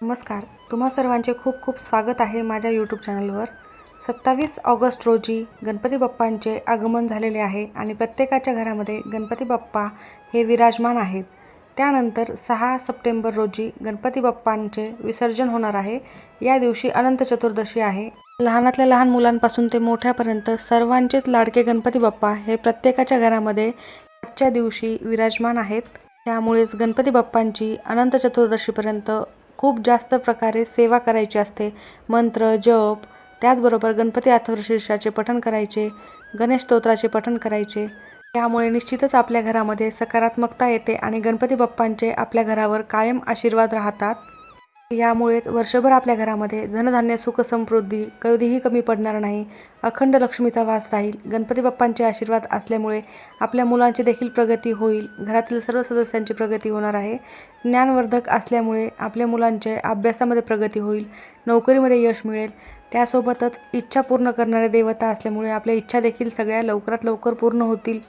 नमस्कार. तुम्हा सर्वांचे खूप खूप स्वागत आहे माझ्या यूट्यूब चॅनलवर सत्तावीस ऑगस्ट रोजी गणपती बाप्पांचे आगमन झालेले आहे आणि प्रत्येकाच्या घरामध्ये गणपती बाप्पा हे विराजमान आहेत. त्यानंतर सहा सप्टेंबर रोजी गणपती बाप्पांचे विसर्जन होणार आहे. या दिवशी अनंत चतुर्दशी आहे. लहानातल्या लहान मुलांपासून ते मोठ्यापर्यंत सर्वांचेच लाडके गणपती बाप्पा हे प्रत्येकाच्या घरामध्ये आजच्या दिवशी विराजमान आहेत. त्यामुळेच गणपती बाप्पांची अनंत चतुर्दशीपर्यंत खूप जास्त प्रकारे सेवा करायची असते. मंत्र जप त्याचबरोबर गणपती अथर्वशीर्षाचे पठण करायचे गणेश स्तोत्राचे पठण करायचे. त्यामुळे निश्चितच आपल्या घरामध्ये सकारात्मकता येते आणि गणपती बाप्पांचे आपल्या घरावर कायम आशीर्वाद राहतात. यामुळेच वर्षभर आपल्या घरामध्ये धनधान्य सुख समृद्धी कधीही कमी पडणार नाही. अखंड लक्ष्मीचा वास राहील. गणपती बाप्पांचे आशीर्वाद असल्यामुळे आपल्या मुलांची देखील प्रगती होईल. घरातील सर्व सदस्यांची प्रगती होणार आहे. ज्ञानवर्धक असल्यामुळे आपल्या मुलांचे अभ्यासामध्ये प्रगती होईल. नोकरीमध्ये यश मिळेल. त्यासोबतच इच्छा पूर्ण करणारे देवता असल्यामुळे आपल्या इच्छा देखील सगळ्या लवकरात लवकर पूर्ण होतील.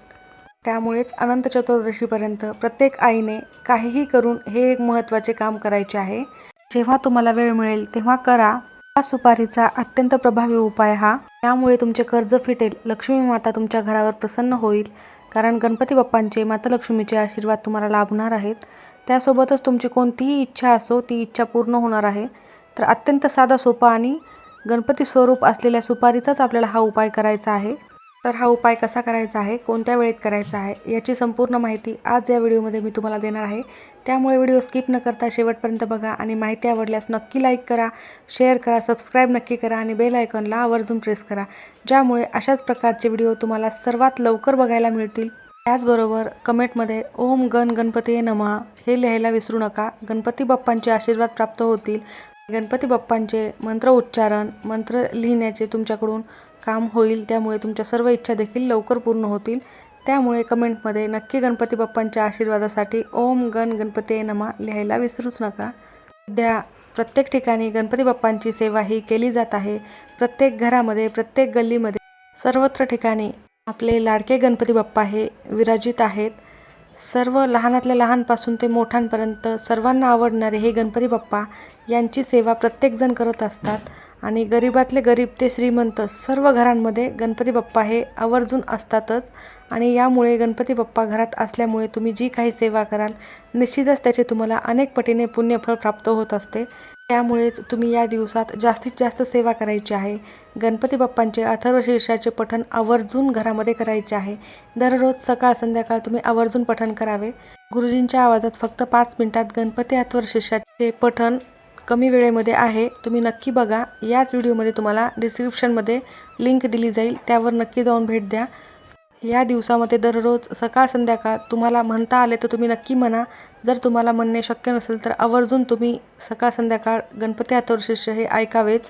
त्यामुळेच अनंत चतुर्दशीपर्यंत प्रत्येक आईने काहीही करून हे एक महत्त्वाचे काम करायचे आहे. जेव्हा तुम्हाला वेळ मिळेल तेव्हा करा. हा सुपारीचा अत्यंत प्रभावी उपाय हा. त्यामुळे तुमचे कर्ज फिटेल. लक्ष्मी माता तुमच्या घरावर प्रसन्न होईल. कारण गणपती बाप्पांचे माता लक्ष्मीचे आशीर्वाद तुम्हाला लाभणार आहेत. त्यासोबतच तुमची कोणतीही इच्छा असो ती इच्छा पूर्ण होणार आहे. तर अत्यंत साधा सोपा आणि गणपती स्वरूप असलेल्या सुपारीचाच आपल्याला हा उपाय करायचा आहे. तर हा उपाय कसा करायचा आहे? कोणत्या वेळेत करायचा आहे? याची संपूर्ण माहिती आज या व्हिडिओमध्ये मी तुम्हाला देणार आहे. त्यामुळे व्हिडिओ स्किप न करता शेवटपर्यंत बघा आणि माहिती आवडल्यास नक्की लाईक करा शेअर करा सबस्क्राईब नक्की करा आणि बेल आयकॉनला आवर्जून प्रेस करा. ज्यामुळे अशाच प्रकारचे व्हिडिओ तुम्हाला सर्वात लवकर बघायला मिळतील. त्याचबरोबर कमेंटमध्ये ओम गण गणपती नमः हे लिहायला विसरू नका. गणपती बाप्पांचे आशीर्वाद प्राप्त होतील. गणपती बाप्पांचे मंत्र उच्चारण मंत्र लिहिण्याचे तुमच्याकडून काम होईल त्यामुळे तुमच्या सर्व इच्छा देखील लवकर पूर्ण होतील. त्यामुळे कमेंटमध्ये नक्की गणपती बाप्पांच्या आशीर्वादासाठी ओम गण गणपती नमा लिहायला विसरूच नका. सध्या प्रत्येक ठिकाणी गणपती बाप्पांची सेवा ही केली जात आहे. प्रत्येक घरामध्ये प्रत्येक गल्लीमध्ये सर्वत्र ठिकाणी आपले लाडके गणपती बाप्पा हे विराजित आहेत. सर्व लहानातल्या लहानपासून ते मोठ्यांपर्यंत सर्वांना आवडणारे हे गणपती बाप्पा यांची सेवा प्रत्येकजण करत असतात. आणि गरिबातले गरीब ते श्रीमंत सर्व घरांमध्ये गणपती बाप्पा हे आवर्जून असतातच. आणि यामुळे गणपती बाप्पा घरात असल्यामुळे तुम्ही जी काही सेवा कराल निश्चितच त्याचे तुम्हाला अनेक पटीने पुण्यफळ प्राप्त होत असते. त्यामुळेच तुम्ही या दिवसात जास्तीत जास्त सेवा करायची आहे. गणपती बाप्पांचे अथर्वशीर्षाचे पठण आवर्जून घरामध्ये करायचे आहे. दररोज सकाळ संध्याकाळ तुम्ही आवर्जून पठण करावे. गुरुजींच्या आवाजात फक्त पाच मिनिटात गणपती अथर्वशीर्षाचे पठण कमी वेळेमध्ये आहे तुम्ही नक्की बघा. याच व्हिडिओमध्ये तुम्हाला डिस्क्रिप्शनमध्ये लिंक दिली जाईल त्यावर नक्की जाऊन भेट द्या. या दिवसामध्ये दररोज सकाळ संध्याकाळ तुम्हाला म्हणता आले तर तुम्ही नक्की म्हणा. जर तुम्हाला म्हणणे शक्य नसेल तर आवर्जून तुम्ही सकाळ संध्याकाळ गणपती अथर्वशीर्ष हे ऐकावेच.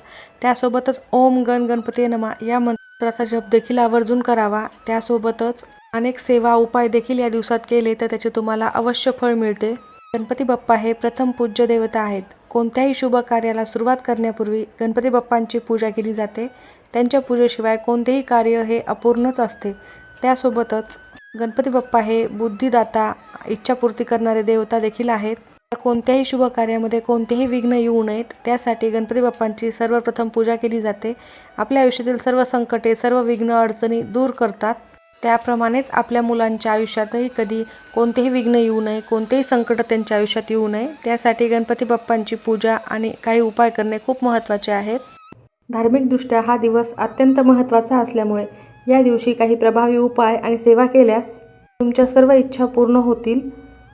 त्यासोबतच ओम गण गणपती नमा या मंत्राचा जप देखील आवर्जून करावा. त्यासोबतच अनेक सेवा उपाय देखील या दिवसात केले तर त्याचे तुम्हाला अवश्य फळ मिळते. गणपती बाप्पा हे प्रथम पूज्य देवता आहेत. कोणत्याही शुभ कार्याला सुरुवात करण्यापूर्वी गणपती बाप्पांची पूजा केली जाते. त्यांच्या पूजेशिवाय कोणतेही कार्य हे अपूर्णच असते. त्यासोबतच गणपती बाप्पा हे बुद्धिदाता इच्छापूर्ती करणारे देवता देखील आहेत. कोणत्याही शुभ कार्यामध्ये कोणतेही विघ्न येऊ नयेत. त्यासाठी गणपती बाप्पांची सर्वप्रथम पूजा केली जाते. आपल्या आयुष्यातील सर्व संकटे सर्व विघ्न अडचणी दूर करतात. त्याप्रमाणेच आपल्या मुलांच्या आयुष्यातही कधी कोणतेही विघ्न येऊ नये कोणतेही संकट त्यांच्या आयुष्यात येऊ नये त्यासाठी गणपती बाप्पांची पूजा आणि काही उपाय करणे खूप महत्त्वाचे आहेत. धार्मिकदृष्ट्या हा दिवस अत्यंत महत्त्वाचा असल्यामुळे या दिवशी काही प्रभावी उपाय आणि सेवा केल्यास तुमच्या सर्व इच्छा पूर्ण होतील.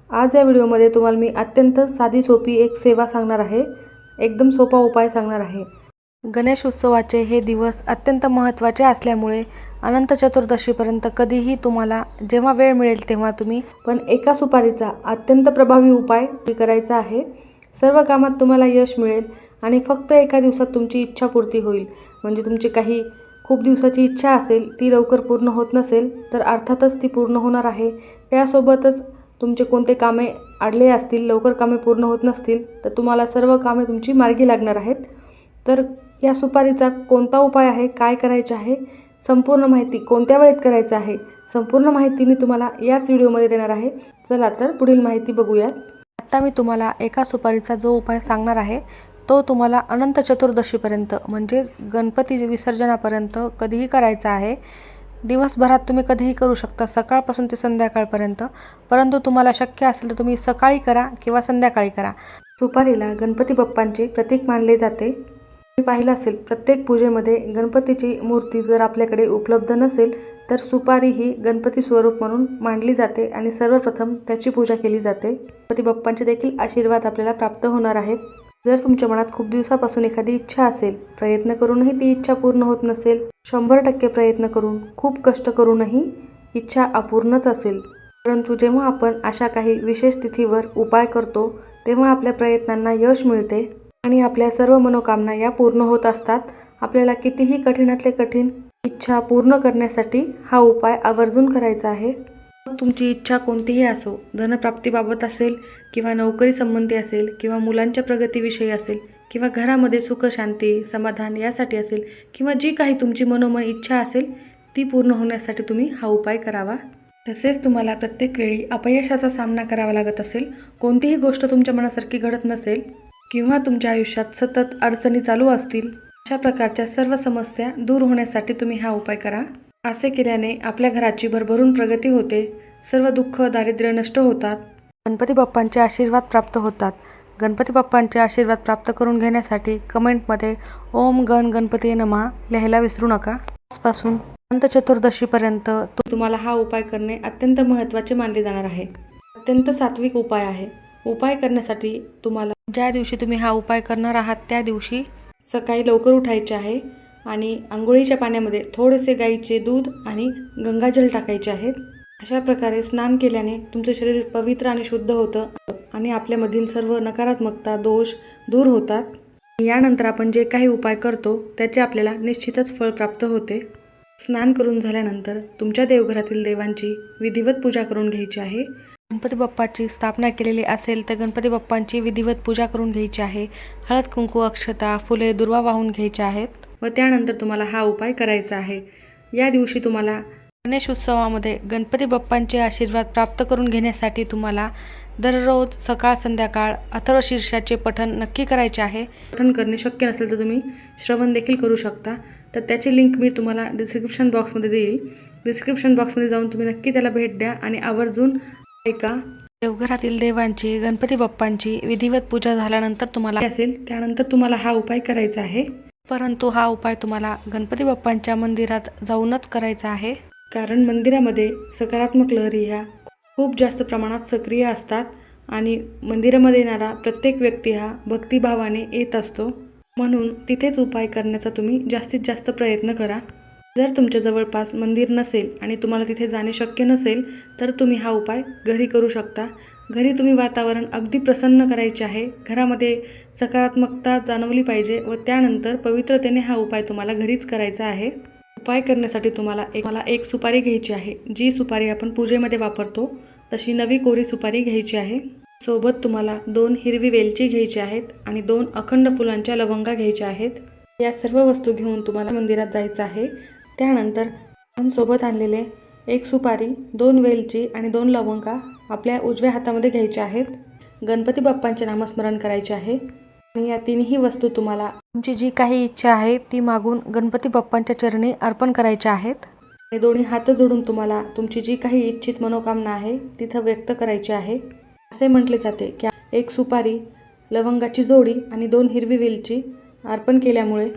आज या व्हिडिओमध्ये तुम्हाला मी अत्यंत साधी सोपी एक सेवा सांगणार आहे. एकदम सोपा उपाय सांगणार आहे. गणेश उत्सवाचे हे दिवस अत्यंत महत्त्वाचे असल्यामुळे अनंत चतुर्दशीपर्यंत कधीही तुम्हाला जेव्हा वेळ मिळेल तेव्हा तुम्ही पण एका सुपारीचा अत्यंत प्रभावी उपाय करायचा आहे. सर्व कामात तुम्हाला यश मिळेल आणि फक्त एका दिवसात तुमची इच्छापूर्ती होईल. म्हणजे तुमची काही खूप दिवसाची इच्छा असेल ती लवकर पूर्ण होत नसेल तर अर्थातच ती पूर्ण होणार आहे. त्यासोबतच तुमचे कोणते कामे अडले असतील लवकर कामे पूर्ण होत नसतील तर तुम्हाला सर्व कामे तुमची मार्गी लागणार आहेत. तर या सुपारीचा कोणता उपाय आहे? काय करायचे आहे? संपूर्ण माहिती कोणत्या वेळेत करायचं आहे? संपूर्ण माहिती मी तुम्हाला याच व्हिडिओमध्ये देणार आहे. चला तर पुढील माहिती बघूयात. आत्ता मी तुम्हाला एका सुपारीचा जो उपाय सांगणार आहे तो तुम्हाला अनंत चतुर्दशीपर्यंत म्हणजेच गणपती विसर्जनापर्यंत कधीही करायचा आहे. दिवसभरात तुम्ही कधीही करू शकता सकाळपासून ते संध्याकाळपर्यंत. परंतु तुम्हाला शक्य असेल तर तुम्ही सकाळी करा किंवा संध्याकाळी करा. सुपारीला गणपती बाप्पांचे प्रतीक मानले जाते. पाहिलं असेल प्रत्येक पूजेमध्ये गणपतीची मूर्ती जर आपल्याकडे उपलब्ध नसेल तर सुपारी ही गणपती स्वरूप म्हणून मांडली जाते आणि सर्वप्रथम त्याची पूजा केली जाते. गणपती बाप्पांचे देखील आशीर्वाद आपल्याला प्राप्त होणार आहेत. जर तुमच्या मनात खूप दिवसापासून एखादी इच्छा असेल प्रयत्न करूनही ती इच्छा पूर्ण होत नसेल शंभर टक्के प्रयत्न करून खूप कष्ट करूनही इच्छा अपूर्णच असेल. परंतु जेव्हा आपण अशा काही विशेष तिथीवर उपाय करतो तेव्हा आपल्या प्रयत्नांना यश मिळते. आणि आपल्या सर्व मनोकामना या पूर्ण होत असतात. आपल्याला कितीही कठीणातले कठीण इच्छा पूर्ण करण्यासाठी हा उपाय आवर्जून करायचा आहे. मग तुमची इच्छा कोणतीही असो धनप्राप्तीबाबत असेल किंवा नोकरी संबंधी असेल किंवा मुलांच्या प्रगतीविषयी असेल किंवा घरामध्ये सुख शांती समाधान यासाठी असेल किंवा जी काही तुमची मनोमन इच्छा असेल ती पूर्ण होण्यासाठी तुम्ही हा उपाय करावा. तसेच तुम्हाला प्रत्येक वेळी अपयशाचा सामना करावा लागत असेल कोणतीही गोष्ट तुमच्या मनासारखी घडत नसेल किंवा तुमच्या आयुष्यात सतत अडचणी चालू असतील अशा प्रकारच्या सर्व समस्या दूर होण्यासाठी तुम्ही हा उपाय करा. असे केल्याने आपल्या घराची भरभरून प्रगती होते सर्व दुःख दारिद्र्य नष्ट होतात. गणपती बाप्पांचे आशीर्वाद प्राप्त होतात. गणपती बाप्पांचे आशीर्वाद प्राप्त करून घेण्यासाठी कमेंटमध्ये ओम गण गणपती नमा लिहायला विसरू नका. आजपासून अनंत चतुर्दशीपर्यंत तुम्हाला हा उपाय करणे अत्यंत महत्त्वाचे मानले जाणार आहे. अत्यंत सात्विक उपाय आहे. उपाय करण्यासाठी तुम्हाला ज्या दिवशी तुम्ही हा उपाय करणार आहात त्या दिवशी सकाळी लवकर उठायचे आहे आणि आंघोळीच्या पाण्यामध्ये थोडेसे गाईचे दूध आणि गंगाजल टाकायचे आहेत. अशा प्रकारे स्नान केल्याने तुमचं शरीर पवित्र आणि शुद्ध होतं आणि आपल्यामधील सर्व नकारात्मकता दोष दूर होतात. यानंतर आपण जे काही उपाय करतो त्याचे आपल्याला निश्चितच फळ प्राप्त होते. स्नान करून झाल्यानंतर तुमच्या देवघरातील देवांची विधिवत पूजा करून घ्यायची आहे. गणपती बाप्पाची स्थापना केलेली असेल तर गणपती बाप्पांची विधिवत पूजा करून घ्यायची आहे. हळद कुंकू अक्षता फुले दुर्वा वाहून घ्यायचे आहेत व त्यानंतर तुम्हाला हा उपाय करायचा आहे. या दिवशी तुम्हाला गणेश उत्सवामध्ये गणपती बाप्पांचे आशीर्वाद प्राप्त करून घेण्यासाठी तुम्हाला दररोज सकाळ संध्याकाळ अथर्व शीर्षाचे पठण नक्की करायचे आहे. पठण करणे शक्य नसेल तर तुम्ही श्रवण देखील करू शकता. तर त्याची लिंक मी तुम्हाला डिस्क्रिप्शन बॉक्समध्ये देईल. डिस्क्रिप्शन बॉक्समध्ये जाऊन तुम्ही नक्की त्याला भेट द्या आणि आवर्जून ऐका देवघरातील देवांची गणपती बाप्पांची विधिवत पूजा झाल्यानंतर तुम्हाला असेल त्यानंतर तुम्हाला हा उपाय करायचा आहे. परंतु हा उपाय तुम्हाला गणपती बाप्पांच्या मंदिरात जाऊनच करायचा आहे. कारण मंदिरामध्ये सकारात्मक लहरी ह्या खूप जास्त प्रमाणात सक्रिय असतात आणि मंदिरामध्ये येणारा प्रत्येक व्यक्ती हा भक्तिभावाने येत असतो. म्हणून तिथेच उपाय करण्याचा तुम्ही जास्तीत जास्त प्रयत्न करा. जर तुमच्या जवळपास मंदिर नसेल आणि तुम्हाला तिथे जाणे शक्य नसेल तर तुम्ही हा उपाय घरी करू शकता. घरी तुम्ही वातावरण अगदी प्रसन्न करायचे आहे. घरामध्ये सकारात्मकता जाणवली पाहिजे व त्यानंतर पवित्रतेने हा उपाय तुम्हाला घरीच करायचा आहे. उपाय करण्यासाठी तुम्हाला एक मला एक सुपारी घ्यायची आहे. जी सुपारी आपण पूजेमध्ये वापरतो तशी नवी कोरी सुपारी घ्यायची आहे. सोबत तुम्हाला दोन हिरवी वेलची घ्यायची आहेत आणि दोन अखंड फुलांच्या लवंगा घ्यायच्या आहेत. या सर्व वस्तू घेऊन तुम्हाला मंदिरात जायचं आहे. त्यानंतर आपण सोबत आणलेले एक सुपारी दोन वेलची आणि दोन लवंगा आपल्या उजव्या हातामध्ये घ्यायच्या आहेत. गणपती बाप्पांचे नामस्मरण करायचे आहे. आणि या तिन्ही वस्तू तुम्हाला तुमची जी काही इच्छा आहे ती मागून गणपती बाप्पांच्या चरणी अर्पण करायच्या आहेत. आणि दोन्ही हात जोडून तुम्हाला तुमची जी काही इच्छित मनोकामना आहे तिथं व्यक्त करायची आहे. असे म्हटले जाते की एक सुपारी लवंगाची जोडी आणि दोन हिरवी वेलची अर्पण केल्यामुळे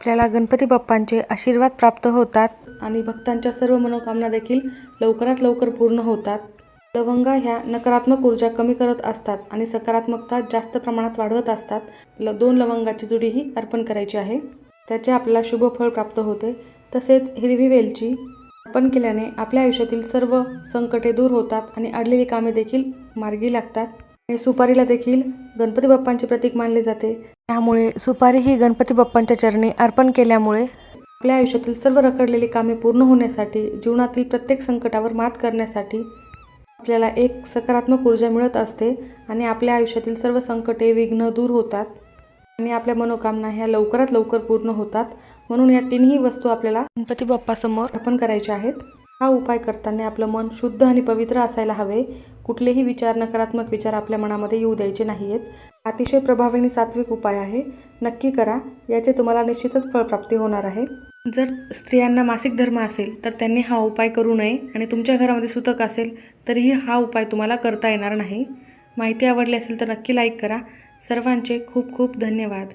आपल्याला गणपती बाप्पांचे आशीर्वाद प्राप्त होतात आणि भक्तांच्या सर्व मनोकामना देखील लवकरात लवकर पूर्ण होतात. लवंगा ह्या नकारात्मक ऊर्जा कमी करत असतात आणि सकारात्मकता जास्त प्रमाणात वाढवत असतात. ल दोन लवंगाची जुडीही अर्पण करायची आहे. त्याचे आपल्याला शुभ फळ प्राप्त होते. तसेच हिरवी वेलची अर्पण केल्याने आपल्या आयुष्यातील सर्व संकटे दूर होतात आणि अडलेली कामे देखील मार्गी लागतात. आणि सुपारीला देखील गणपती बाप्पांचे प्रतीक मानले जाते. त्यामुळे सुपारी ही गणपती बाप्पांच्या चरणी अर्पण केल्यामुळे आपल्या आयुष्यातील सर्व रखडलेली कामे पूर्ण होण्यासाठी जीवनातील प्रत्येक संकटावर मात करण्यासाठी आपल्याला एक सकारात्मक ऊर्जा मिळत असते आणि आपल्या आयुष्यातील सर्व संकटे विघ्न दूर होतात आणि आपल्या मनोकामना ह्या लवकरात लवकर पूर्ण होतात. म्हणून या तिन्ही वस्तू आपल्याला गणपती बाप्पासमोर अर्पण करायच्या आहेत. हा उपाय करताना आपलं मन शुद्ध आणि पवित्र असायला हवे. कुठलेही विचार नकारात्मक विचार आपल्या मनामध्ये येऊ द्यायचे नाही आहेत अतिशय प्रभावी आणि सात्विक उपाय आहे. नक्की करा. याचे तुम्हाला निश्चितच फळप्राप्ती होणार आहे. जर स्त्रियांना मासिक धर्म असेल तर त्यांनी हा उपाय करू नये आणि तुमच्या घरामध्ये सुतक असेल तरीही हा उपाय तुम्हाला करता येणार नाही. माहिती आवडली असेल तर नक्की लाईक करा. सर्वांचे खूप खूप धन्यवाद.